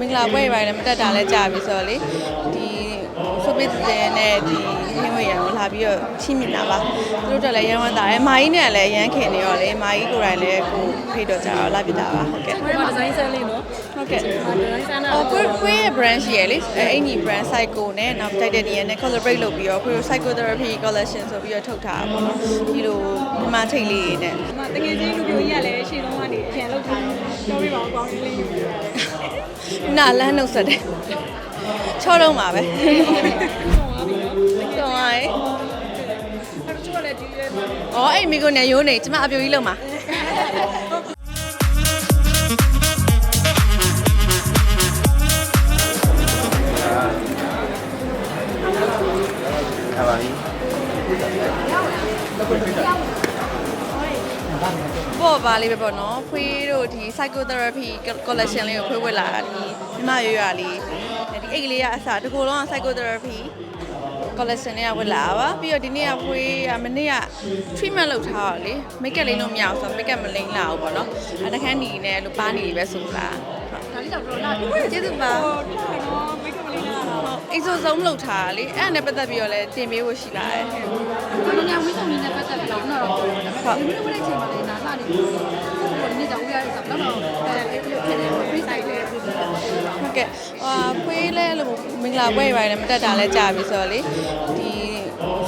မင်္ဂလာပွဲတွေပါတယ်မတက်တာလဲကြာပြီဆိုတော့လေဒီဆိုပစ်တဲ့နဲ့ဒီဟင်းဝေရံကိုလာပြီးတော့ချိမိတာပါသူတို့တက်လည်းရမ်းဝမ်းတာတယ်မာကြီးနဲ့လည်းရမ်းခင်နေရောလေမာကြီးကိုယ်တိုင်လည်းကိုဖိတ်တော့ကြတော့လာပြတာပါဟုတ်ကဲ့ဒီမှာဒီဇိုင်းဆန်းလေးနော်ဟုတ်ကဲ့ဒီဇိုင်းဆန်းတာအော်ကိုကိုရဲ့ brand ရှိရလေအဲအင်ကြီး brand psycho နဲ့နောက် titanium နဲ့ collaborate လုပ်ပြီးတော့ကို psychotherapy collection ဆိုပြီးတော့ထုတ်ထားတာပေါ့နော်ဒီလိုဒီမှာထိတ်လေးတွေနဲ့ဒီမှာတကယ်ချင်းလူမျိုးကြီးကလည်းရှေ့တုန်းကနေအရင်လောက်ထားတယ်ပြောပြပါဦးကောင်းလေးလေးယူရတယ် နာလန်းနှုတ်ဆက်တယ်ချောတော့မှာပဲဆုံးသွားပြီနော်ဆုံးသွားရေအဲ့တော့သူကလည်းဒီရဲမှာ။အော်အဲ့မိကိုနဲ့ရိုးနေကျမအပြိုကြီးလုံးမှာထားပါပြီ။ ပေါ့ပါလေးပဲပေါ့နော်။ဖွေးတို့ဒီ psychotherapy collection လေးကိုဖွေးဝက်လာတာဒီမြမရွရွလေးဒီအိတ်ကလေးကအစားတကူလုံးက psychotherapy collection လေးကဝက်လာတာပါပြီးတော့ဒီနေ့ကဖွေးကမနေ့က treatment လုပ်ထားတော့လေ make up လေးလုံးမရအောင်ဆိုတော့ make up မလိမ့်လာဘူးပေါ့နော်။အဲတခန်းညီနဲ့လို့ပါနေလေးပဲဆိုလား။ဒါလေးတော့တော်လာတယ်ကျေးဇူးပါဟိုနော်မိတ်ကလေးနာတော့။ အိတ်ဆိုဆုံးလုပ်ထားတာလေ။အဲ့ဒါနဲ့ပတ်သက်ပြီးတော့လည်းတင်ပေးဖို့ရှိလာတယ်။ဘယ်လိုများဝိဆောင်နေတဲ့ပတ်သက်ပြီးတော့တော့တော့ဒီလိုမျိုးချိန်မှာလည်းနာလာနေတယ်။ဟိုနေ့တော့ဦးရတဲ့ဆိုတော့တော့အဲဖြစ်နေ free side လေးဖြစ်နေတာဟုတ်ကဲ့ဟာဖွေးလဲလို့မင်္ဂလာပွဲတွေပါတယ်မတက်တာလဲကြာပြီဆိုတော့လေဒီ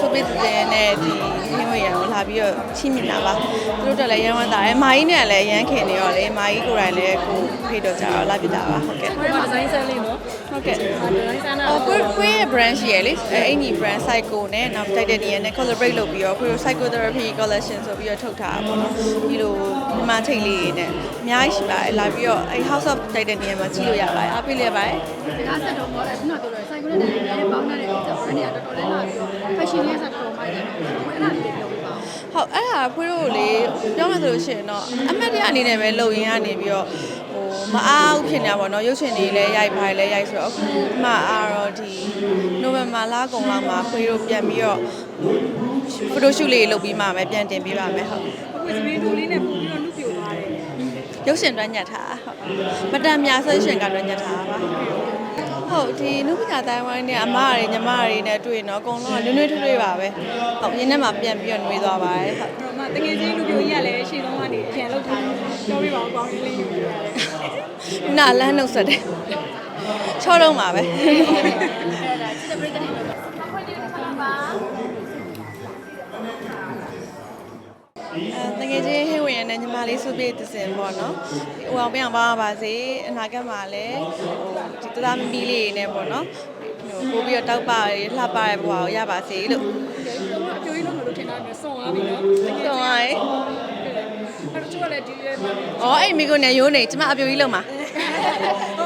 ဆိုပစ်တဲ့နဲ့ဒီဟင်းဝေရံကိုလာပြီးတော့ချိမိတာပါသူတို့တက်လည်းရမ်းဝမ်းတာတယ်မာကြီးနဲ့လည်းရမ်းခင်နေရောလေမာကြီးကိုယ်တိုင်လည်းကိုဖိတ်တော့ကြတော့လာပြတာပါဟုတ်ကဲ့ဒီမှာဒီဇိုင်းဆန်းလေးနော်ဟုတ်ကဲ့ဒီဇိုင်းဆန်းတာအော်ကိုကိုရဲ့ brand ရှိရလေအဲအင်ကြီး brand psycho နဲ့နောက် titanium နဲ့ collaborate လုပ်ပြီးတော့ကို psychotherapy collection ဆိုပြီးတော့ထုတ်ထားတာပေါ့နော်ဒီလိုဒီမှာထိတ်လေးတွေနဲ့အများကြီးရှိပါတယ်လာပြီးတော့အဲ house of titanium မှာကြည့်လို့ရပါတယ်အားပေးလိုက်ပါတယ်။ဒါဆက်တော့တော့ခုနကပြောတဲ့ side ကိုလည်းလည်းပေါင်းတဲ့ကြောင့်လည်းတော်တော်လေးလာပြီးတော့ fashion လေးဆက်တော်မိုက်တယ်။အဲ့ဒါလေးပြောပြပါဦးဟုတ်အဲ့ဒါဖွေးတို့လေပြောမှဆိုလို့ရှိရင်တော့အမတ်တရအနေနဲ့ပဲလုံရင်ကနေပြီးတော့ဟိုမအားဘူးဖြစ်နေတာပေါ့နော်ရုပ်ရှင်တွေလည်းရိုက်ပါတယ်လည်းရိုက်ဆိုတော့အခုမှအားတော့ဒီနိုဝင်ဘာလကုန်လောက်မှာဖွေးတို့ပြန်ပြီးတော့ဖိုတိုရှူလေးလုပ်ပြီးမှပဲပြန်တင်ပေးပါမယ်ဟုတ်ကိုစပင်းတူလေးနဲ့ပို့ပြီးတော့နှုတ်ပြသွားတယ်ရုပ်ရှင်တွန်းညတ်ထားဟုတ်မတန်မြဆက်ရှင်ကတွန်းညတ်ထားပါ ဟုတ်ဒီနုပညာတိုင်းဝိုင်းနဲ့အမတွေညီမတွေနဲ့တွေ့တော့အကုန်လုံးကနွေးနွေးထွေးထွေးပါပဲဟုတ်ရင်းထဲမှာပြန်ပြီးတော့နှွေးသွားပါတယ်ဟုတ်အဲ့တော့မှတကယ်ချင်းလူမျိုးကြီးကလည်းရှေ့တုန်းကနေအရင်လောက်ထားတယ်ပြောပြပါဦးကောင်းလေးလေးယူရတယ်နာလန်းနှုတ်ဆက်တယ်ချောတော့မှာပဲ။အဲ့ဒါစစ်တဲ့ break ကနေတော့ဖွင့်နေခါပါအဲ တကယ်ချင်းဟိဝင်ရတဲ့ညီမလေးစုပြည့်တစင်ပေါ့နော်ဟိုအောင်ပြန်ပါပါစေအနာဂတ်မှာလည်းဟိုဒီတသားမမီလေးတွေနဲ့ပေါ့နော်ဟိုပို့ပြီးတော့တောက်ပါရလှပရဘွားကိုရပါစေလို့အပြိုကြီးလုံးမလို့ထင်တာမျိုးစုံသွားပြီနော်ဆုံးပါရေအဲ့တော့သူကလည်းဒီရဲမှာ။အော်အဲ့မိကိုနဲ့ရိုးနေကျမအပြိုကြီးလုံးမှာဟ